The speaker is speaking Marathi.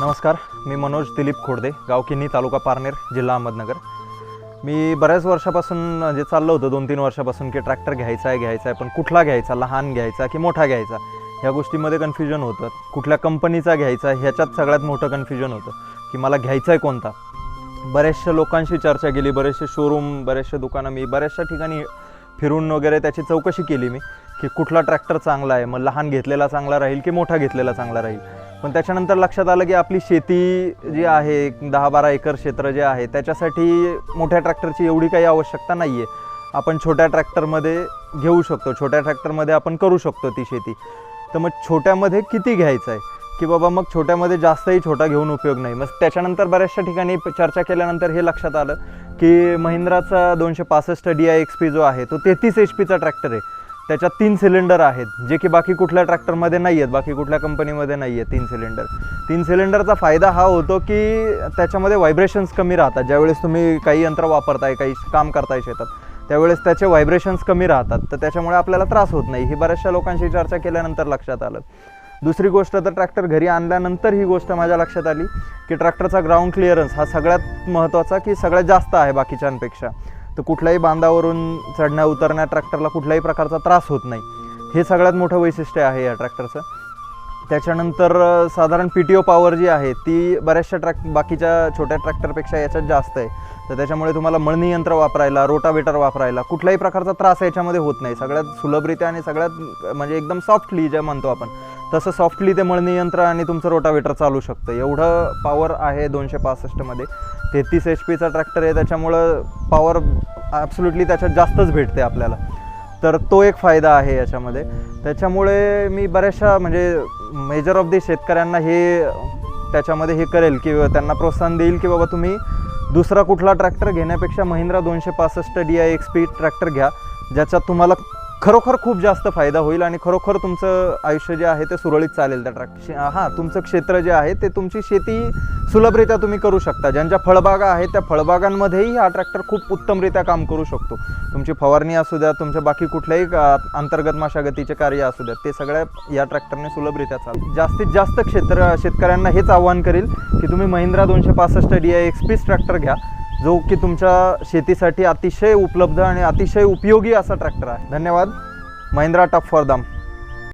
नमस्कार मी मनोज दिलीप खोडदे गाव किन्नी तालुका पारनेर जिल्हा अहमदनगर. मी बऱ्याच वर्षापासून म्हणजे चाललं होतं दोन तीन वर्षापासून की ट्रॅक्टर घ्यायचा आहे घ्यायचा आहे पण कुठला घ्यायचा लहान घ्यायचा की मोठा घ्यायचा ह्या गोष्टीमध्ये कन्फ्युजन होतं. कुठल्या कंपनीचा घ्यायचा ह्याच्यात सगळ्यात मोठं कन्फ्युजन होतं की मला घ्यायचा आहे कोणता? बऱ्याचशा लोकांशी चर्चा केली बरेचसे शोरूम बरेचसे दुकानं मी बऱ्याचशा ठिकाणी फिरून वगैरे त्याची चौकशी केली मी. की कुठला ट्रॅक्टर चांगला आहे मग लहान घेतलेला चांगला राहील की मोठा घेतलेला चांगला राहील? पण त्याच्यानंतर लक्षात आलं की आपली शेती जी आहे दहा बारा एकर क्षेत्र जे आहे त्याच्यासाठी मोठ्या ट्रॅक्टरची एवढी काही आवश्यकता नाही आहे आपण छोट्या ट्रॅक्टरमध्ये घेऊ शकतो छोट्या ट्रॅक्टरमध्ये आपण करू शकतो ती शेती. तर मग छोट्यामध्ये किती घ्यायचं आहे की बाबा मग छोट्यामध्ये जास्तही छोटा घेऊन उपयोग नाही. मग त्याच्यानंतर बऱ्याचशा ठिकाणी चर्चा केल्यानंतर हे लक्षात आलं की महिंद्राचा दोनशे पासष्ट डी आय एक्स पी जो आहे तो तेहतीस एच पीचा ट्रॅक्टर आहे. त्याच्यात तीन सिलेंडर आहेत जे की बाकी कुठल्या ट्रॅक्टरमध्ये नाही आहेत बाकी कुठल्या कंपनीमध्ये नाही आहे तीन सिलेंडर तीन सिलेंडरचा फायदा हा होतो की त्याच्यामध्ये व्हायब्रेशन्स कमी राहतात. ज्यावेळेस तुम्ही काही यंत्र वापरताय काही काम करताय शेतात त्यावेळेस त्याचे व्हायब्रेशन्स कमी राहतात. तर त्याच्यामुळे आपल्याला त्रास होत नाही. ही बऱ्याचशा लोकांशी चर्चा केल्यानंतर लक्षात आलं. दुसरी गोष्ट तर ट्रॅक्टर घरी आणल्यानंतर ही गोष्ट माझ्या लक्षात आली की ट्रॅक्टरचा ग्राउंड क्लिअरन्स हा सगळ्यात महत्त्वाचा की सगळ्यात जास्त आहे बाकीच्यांपेक्षा. तर कुठल्याही बांधावरून चढण्या उतरण्या ट्रॅक्टरला कुठल्याही प्रकारचा त्रास होत नाही. हे सगळ्यात मोठं वैशिष्ट्य आहे या ट्रॅक्टरचं. त्याच्यानंतर साधारण पी टी ओ पॉवर जी आहे ती बऱ्याचशा ट्रॅक बाकीच्या छोट्या ट्रॅक्टरपेक्षा याच्यात जास्त आहे. तर त्याच्यामुळे तुम्हाला मळणी यंत्र वापरायला रोटावेटर वापरायला कुठल्याही प्रकारचा त्रास याच्यामध्ये होत नाही. सगळ्यात सुलभरित्या आणि सगळ्यात म्हणजे एकदम सॉफ्टली जे म्हणतो आपण तसं सॉफ्टली ते मळणी यंत्र आणि तुमचं रोटावेटर चालू शकतं. एवढं पॉवर आहे दोनशे पासष्टमध्ये तेहतीस एच पीचा ट्रॅक्टर आहे त्याच्यामुळं पॉवर ॲब्सोल्युटली त्याच्यात जास्तच भेटते आपल्याला. तर तो एक फायदा आहे याच्यामध्ये. त्याच्यामुळे मी बऱ्याचशा म्हणजे मेजर ऑफ दी शेतकऱ्यांना हे त्याच्यामध्ये हे करेल की त्यांना प्रोत्साहन देईल की बाबा तुम्ही दुसरा कुठला ट्रॅक्टर घेण्यापेक्षा महिंद्रा दोनशे पासष्ट D I X P tractor घ्या ज्याच्यात तुम्हाला खरोखर खूप जास्त फायदा होईल आणि खरोखर तुमचं आयुष्य जे आहे ते सुरळीत चालेल त्या ट्रॅक हां तुमचं क्षेत्र जे आहे ते तुमची शेती सुलभरित्या तुम्ही करू शकता. ज्यांच्या फळबागा आहेत त्या फळबागांमध्येही हा ट्रॅक्टर खूप उत्तमरित्या काम करू शकतो. तुमची फवारणी असू द्या तुमच्या बाकी कुठल्याही अंतर्गत मशागतीचे कार्य असू द्या ते सगळ्या या ट्रॅक्टरने सुलभरित्या चाल जास्तीत जास्त क्षेत्र शेतकऱ्यांना हेच आव्हान करेल की तुम्ही महिंद्रा दोनशे पासष्ट डी आय एक्सपीस ट्रॅक्टर घ्या. जो की तुमच्या शेतीसाठी अतिशय उपलब्ध आणि अतिशय उपयोगी असा ट्रॅक्टर आहे. धन्यवाद. महिंद्रा टफ फॉर दाम.